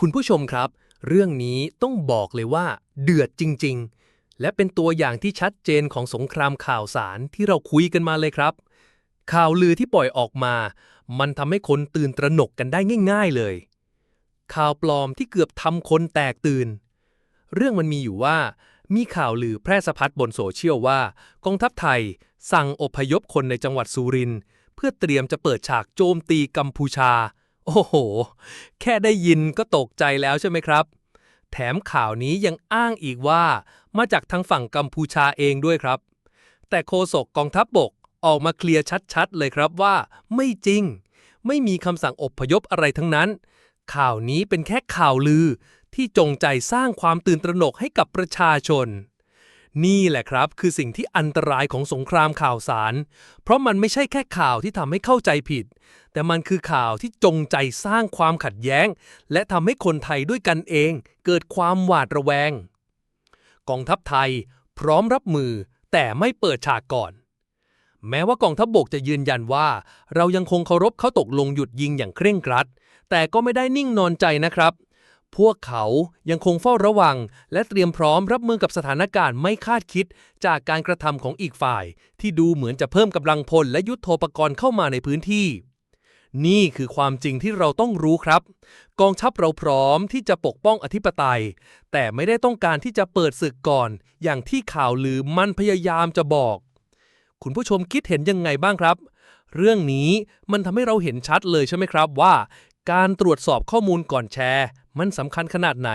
คุณผู้ชมครับ เรื่องนี้ต้องบอกเลยว่า เดือดจริง ๆ และเป็นตัวอย่างที่ชัดเจนของสงครามข่าวสารที่เราคุยกันมาเลยครับ ข่าวลือที่ปล่อยออกมา มันทำให้คนตื่นตระหนกกันได้ง่าย ๆเลย ข่าวปลอมที่เกือบทำคนแตกตื่น เรื่องมันมีอยู่ว่า มีข่าวลือแพร่สะพัดบนโซเชียลว่า กองทัพไทย สั่งอพยพคนในจังหวัดสุรินทร์เพื่อเตรียมจะเปิดฉากโจมตีกัมพูชา โอ้โห แค่ได้ยินก็ตกใจแล้วใช่ไหมครับ แถมข่าวนี้ยังอ้างอีกว่า มาจากทางฝั่งกัมพูชาเองด้วยครับ แต่โฆษกกองทัพบบกออกมาเคลียร์ชัดๆ เลยครับว่า ไม่จริง ไม่มีคำสั่งอบพยพอะไรทั้งนั้น ข่าวนี้เป็นแค่ข่าวลือที่จงใจสร้างความตื่นตระหนกให้กับประชาชน นี่แหละครับคือสิ่งที่อันตรายของสงครามข่าวสาร เพราะมันไม่ใช่แค่ข่าวที่ทำให้เข้าใจผิด แต่มันคือข่าวที่จงใจสร้างความขัดแย้ง และทำให้คนไทยด้วยกันเอง เกิดความหวาดระแวง กองทัพไทย พร้อมรับมือ แต่ไม่เปิดฉากก่อน แม้ว่ากองทัพบบกจะยืนยันว่า เรายังคงเคารพเขาตกลงหยุดยิงอย่างเคร่งครัด แต่ก็ไม่ได้นิ่งนอนใจนะครับ พวกเขายังคงเฝ้าระวัง และเตรียมพร้อมรับมือกับสถานการณ์ไม่คาดคิด จากการกระทำของอีกฝ่าย ที่ดูเหมือนจะเพิ่มกำลังพลและยุทโธปกรณ์เข้ามาในพื้นที่ นี่คือความจริงที่เราต้องรู้ครับ กองทัพเราพร้อมที่จะปกป้องอธิปไตย แต่ไม่ได้ต้องการที่จะเปิดศึกก่อน อย่างที่ข่าวลือมันพยายามจะบอก คุณผู้ชมคิดเห็นยังไงบ้างครับ เรื่องนี้มันทำให้เราเห็นชัดเลยใช่ไหมครับว่า การตรวจสอบข้อมูลก่อนแชร์ มันสำคัญขนาดไหน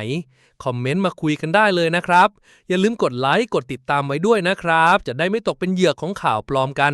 คอมเมนต์มาคุยกันได้เลยนะครับ อย่าลืมกดไลค์ กดติดตามไว้ด้วยนะครับ จะได้ไม่ตกเป็นเหยื่อของข่าวปลอมกัน